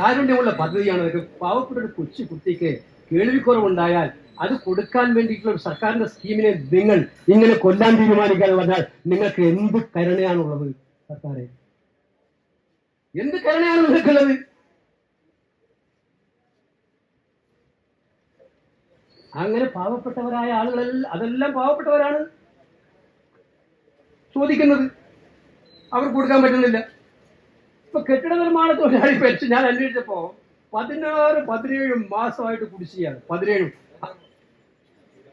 കാരുണ്യമുള്ള പദ്ധതിയാണ്. ഒരു പാവപ്പെട്ട ഒരു കൊച്ചു കുട്ടിക്ക് കേൾവിക്കുറവുണ്ടായാൽ അത് കൊടുക്കാൻ വേണ്ടിയിട്ടുള്ള ഒരു സർക്കാരിന്റെ സ്കീമിനെ നിങ്ങൾ ഇങ്ങനെ കൊല്ലാൻ തീരുമാനിക്കാൻ പറഞ്ഞാൽ നിങ്ങൾക്ക് എന്ത് കരുണയാണുള്ളത് സർക്കാരെ? എന്ത് കരുണയാണ് നിങ്ങൾക്കുള്ളത്? അങ്ങനെ പാവപ്പെട്ടവരായ ആളുകളെല്ലാം അതെല്ലാം പാവപ്പെട്ടവരാണ് ചോദിക്കുന്നത്. അവർക്ക് കൊടുക്കാൻ പറ്റുന്നില്ല. ഇപ്പൊ കെട്ടിട നിർമ്മാണ തൊഴിലാളി പെൻഷൻ ഞാൻ അന്വേഷിച്ചപ്പോ പതിനാറ് പതിനേഴ് മാസമായിട്ട് കുടിശ്ശിയാണ് പതിനേഴും.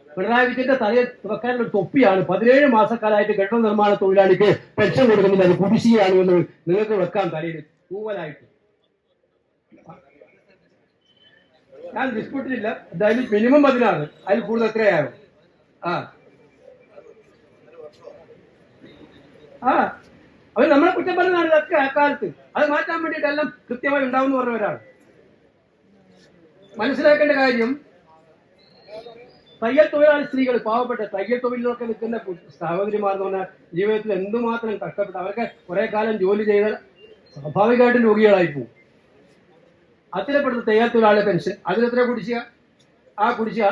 പിണറായി വിജയന്റെ തലയെ തുറക്കാനുള്ള തൊപ്പിയാണ്. പതിനേഴ് മാസക്കാലായിട്ട് കെട്ടിട നിർമ്മാണ തൊഴിലാളിക്ക് പെൻഷൻ കൊടുക്കുന്നില്ല അത് കുടിശ്ശിയാണ് എന്ന് നിങ്ങൾക്ക് വെക്കാൻ തലയിൽ തൂവലായിട്ട്. ഞാൻ ഡിസ്പ്യൂട്ടിലില്ല എന്തായാലും മിനിമം പതിനാറ്. അതിൽ കൂടുതൽ എത്രയാകും ആ. ആ. അവർ നമ്മളെ കുറ്റം പറഞ്ഞതാണ് ഇതൊക്കെ അക്കാലത്ത് അത് മാറ്റാൻ വേണ്ടിയിട്ടെല്ലാം കൃത്യമായി ഉണ്ടാവും എന്ന് പറഞ്ഞവരാണ് മനസ്സിലാക്കേണ്ട കാര്യം തയ്യൽ തൊഴിലാളി സ്ത്രീകൾ പാവപ്പെട്ട തയ്യൽ തൊഴിലിലൊക്കെ നിൽക്കുന്ന സഹോദരിമാർ എന്ന് പറഞ്ഞാൽ ജീവിതത്തിൽ എന്തുമാത്രം കഷ്ടപ്പെട്ട് അവർക്ക് കുറെ കാലം ജോലി ചെയ്താൽ സ്വാഭാവികമായിട്ടും രോഗികളായി പോകും. അതിലെപ്പെടുത്ത തയ്യൽ തൊഴിലാളി പെൻഷൻ അതിലെത്ര കുടിശ്ശിക? ആ കുടിശ്ശിക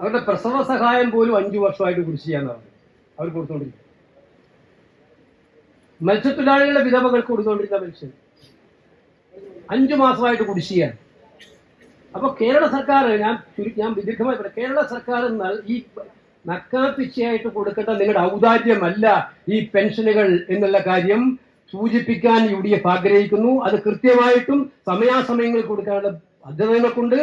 അവരുടെ പ്രസവ സഹായം പോലും അഞ്ചു വർഷമായിട്ട് കുടിശ്ശികയെന്നാണ് അവർ കൊടുത്തോണ്ടിരിക്കുന്നത് മത്സ്യത്തൊഴിലാളികളുടെ വിധവകൾ കൊടുത്തുകൊണ്ടിരുന്ന പെൻഷൻ അഞ്ചു മാസമായിട്ട് കുടിശ്ശിയാണ് അപ്പൊ കേരള സർക്കാർ ഞാൻ ഞാൻ വിദഗ്ധമായി പറയാം. കേരള സർക്കാർ ഈ നക്കാപ്പിച്ചയായിട്ട് കൊടുക്കേണ്ട നിങ്ങളുടെ ഔദാര്യമല്ല ഈ പെൻഷനുകൾ എന്നുള്ള കാര്യം സൂചിപ്പിക്കാൻ യു ഡി എഫ് ആഗ്രഹിക്കുന്നു. അത് കൃത്യമായിട്ടും സമയാസമയങ്ങളിൽ കൊടുക്കാനുള്ള ബാധ്യതകൾക്കുണ്ട്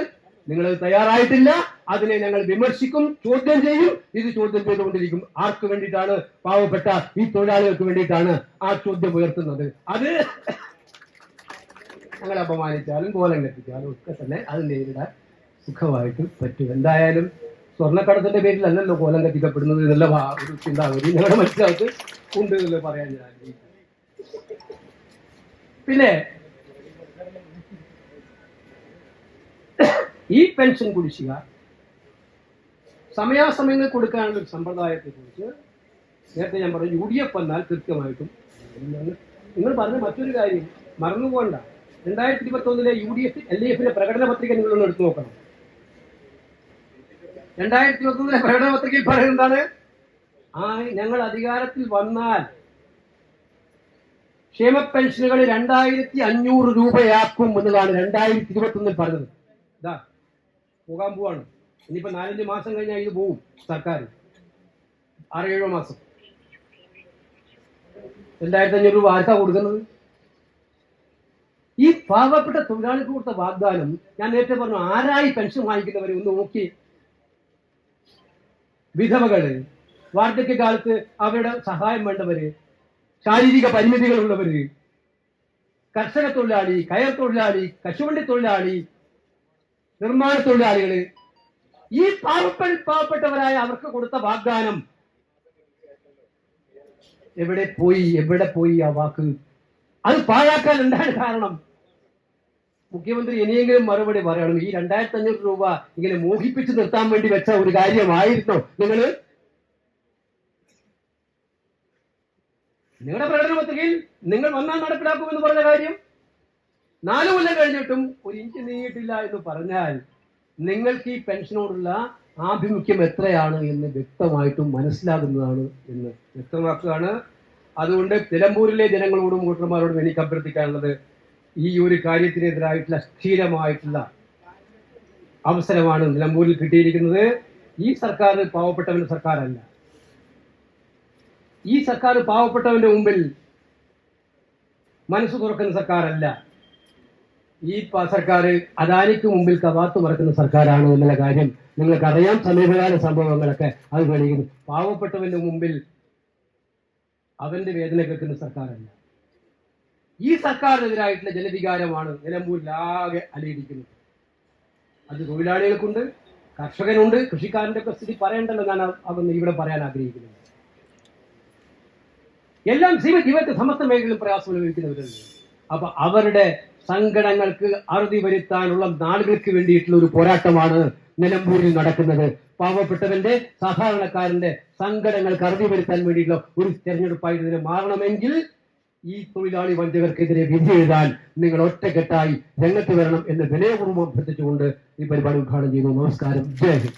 നിങ്ങൾ തയ്യാറായിട്ടില്ല. അതിനെ ഞങ്ങൾ വിമർശിക്കും ചോദ്യം ചെയ്യും. ഇത് ചോദ്യം ചെയ്തുകൊണ്ടിരിക്കും. ആർക്ക് വേണ്ടിയിട്ടാണ് പാവപ്പെട്ട ഈ തൊഴിലാളികൾക്ക് വേണ്ടിയിട്ടാണ് ആ ചോദ്യം ഉയർത്തുന്നത്? അത് ഞങ്ങൾ അപമാനിച്ചാലും കോലം കെട്ടിച്ചാലും ഒക്കെ തന്നെ അത് നേരിടാൻ സുഖമായിട്ട് പറ്റും. എന്തായാലും സ്വർണക്കടത്തിന്റെ പേരിലല്ലല്ലോ കോലം കത്തിക്കപ്പെടുന്നത് എന്നുള്ള ഒരു ചിന്താഗതി ഞങ്ങളുടെ മനസ്സിലാക്കി ഉണ്ട് എന്ന് പറയാൻ ഞാൻ പിന്നെ ഈ പെൻഷൻ കുടിശ്ശിക സമയാസമയങ്ങൾ കൊടുക്കാനുള്ള ഒരു സമ്പ്രദായത്തെ കുറിച്ച് നേരത്തെ ഞാൻ പറഞ്ഞു യു ഡി എഫ് വന്നാൽ കൃത്യമായിട്ടും നിങ്ങൾ പറഞ്ഞ മറ്റൊരു കാര്യം മറന്നുപോകണ്ട. രണ്ടായിരത്തി ഇരുപത്തി ഒന്നിലെ U D F L D എഫിന്റെ പ്രകടന പത്രിക നിങ്ങളൊന്ന് എടുത്തു നോക്കണം. രണ്ടായിരത്തി ഇരുപത്തി ഒന്നിലെ പ്രകടന പത്രികയിൽ പറയുന്നത് ആ ഞങ്ങൾ അധികാരത്തിൽ വന്നാൽ ക്ഷേമ പെൻഷനുകൾ രണ്ടായിരത്തി അഞ്ഞൂറ് രൂപയാക്കും എന്നതാണ് രണ്ടായിരത്തി ഇരുപത്തി ഒന്നിൽ പറഞ്ഞത്. ഇതാ പോകാൻ പോവാണ് ഇനിയിപ്പോ നാലഞ്ച് മാസം കഴിഞ്ഞാൽ ഇത് പോവും സർക്കാർ ആറേഴോ മാസം. രണ്ടായിരത്തി അഞ്ഞൂറ് രൂപ ആർക്കാ കൊടുക്കുന്നത്? ഈ പാവപ്പെട്ട തൊഴിലാളിക്ക് കൊടുത്ത വാഗ്ദാനം ഞാൻ നേരത്തെ പറഞ്ഞു ആരായി പെൻഷൻ വാങ്ങിക്കുന്നവരെ ഒന്ന് നോക്കി. വിധവകൾ വാർദ്ധക്യകാലത്ത് അവരുടെ സഹായം വേണ്ടവര് ശാരീരിക പരിമിതികളുള്ളവര് കർഷക തൊഴിലാളി കയർ തൊഴിലാളി കശുവണ്ടി തൊഴിലാളി നിർമ്മാണ തൊഴിലാളികൾ. ഈ പാവപ്പെട്ട പാവപ്പെട്ടവരായ അവർക്ക് കൊടുത്ത വാഗ്ദാനം. എവിടെ പോയി? എവിടെ പോയി ആ വാക്ക്? അത് പാഴാക്കാൻ എന്താണ് കാരണം? മുഖ്യമന്ത്രി ഇനിയെങ്കിലും മറുപടി പറയണം. ഈ രണ്ടായിരത്തി അഞ്ഞൂറ് രൂപ ഇങ്ങനെ മോഹിപ്പിച്ചു നിർത്താൻ വേണ്ടി വെച്ച ഒരു കാര്യമായിരുന്നോ നിങ്ങൾ നിങ്ങളുടെ പ്രകടന പത്രികയിൽ നിങ്ങൾ വന്നാൽ നടപ്പിലാക്കുമെന്ന് പറഞ്ഞ കാര്യം? നാലു കൊല്ലം കഴിഞ്ഞിട്ടും ഒരു ഇഞ്ച് നീങ്ങിയിട്ടില്ല എന്ന് പറഞ്ഞാൽ നിങ്ങൾക്ക് ഈ പെൻഷനോടുള്ള ആഭിമുഖ്യം എത്രയാണ് എന്ന് വ്യക്തമായിട്ടും മനസ്സിലാകുന്നതാണ് എന്ന് വ്യക്തമാക്കുകയാണ്. അതുകൊണ്ട് നിലമ്പൂരിലെ ജനങ്ങളോടും വോട്ടർമാരോടും എനിക്ക് അഭ്യർത്ഥിക്കാനുള്ളത് ഈ ഒരു കാര്യത്തിനെതിരായിട്ടുള്ള സ്ഥിരമായിട്ടുള്ള അവസരമാണ് നിലമ്പൂരിൽ കിട്ടിയിരിക്കുന്നത്. ഈ സർക്കാർ പാവപ്പെട്ടവന്റെ സർക്കാരല്ല. ഈ സർക്കാർ പാവപ്പെട്ടവന്റെ മുമ്പിൽ മനസ്സ് തുറക്കുന്ന സർക്കാരല്ല. ഈ സർക്കാർ അദാനിക്ക് മുമ്പിൽ കവാത്ത് മറക്കുന്ന സർക്കാരാണ് എന്നുള്ള കാര്യം നിങ്ങൾക്കറിയാം. സമീപകാല സംഭവങ്ങളൊക്കെ അത് തെളിയിക്കുന്നു പാവപ്പെട്ടവന്റെ മുമ്പിൽ അവന്റെ വേദന കേൾക്കുന്ന സർക്കാരല്ല. ഈ സർക്കാരിനെതിരായിട്ടുള്ള ജനവികാരമാണ് നിലമ്പൂരിൽ ആകെ അലയിടിക്കുന്നത്. അത് തൊഴിലാളികൾക്കുണ്ട് കർഷകനുണ്ട് കൃഷിക്കാരന്റെ ഒക്കെ സ്ഥിതി പറയണ്ടല്ലോ ഞാൻ അവന്ന് ഇവിടെ പറയാൻ ആഗ്രഹിക്കുന്നത്. എല്ലാം ജീവ ജീവിതത്തെ സമസ്ത മേഖലയിലും പ്രയാസം അനുഭവിക്കുന്നവരുണ്ട്. അപ്പൊ അവരുടെ സങ്കടങ്ങൾക്ക് അറുതി വരുത്താനുള്ള നാളുകൾക്ക് വേണ്ടിയിട്ടുള്ള ഒരു പോരാട്ടമാണ് നിലമ്പൂരിൽ നടക്കുന്നത്. പാവപ്പെട്ടവന്റെ സാധാരണക്കാരന്റെ സങ്കടങ്ങൾക്ക് അറുതി വരുത്താൻ വേണ്ടിയിട്ടുള്ള ഒരു തെരഞ്ഞെടുപ്പായിട്ട് ഇതിനെ മാറണമെങ്കിൽ ഈ തൊഴിലാളി വഞ്ചകർക്കെതിരെ വിധി എഴുതാൻ നിങ്ങൾ ഒറ്റക്കെട്ടായി രംഗത്ത് വരണം എന്ന് വിനയപൂർവം അഭ്യർത്ഥിച്ചുകൊണ്ട് ഈ പരിപാടി ഉദ്ഘാടനം ചെയ്യുന്നു നമസ്കാരം. ജയ് ഹിന്ദ്.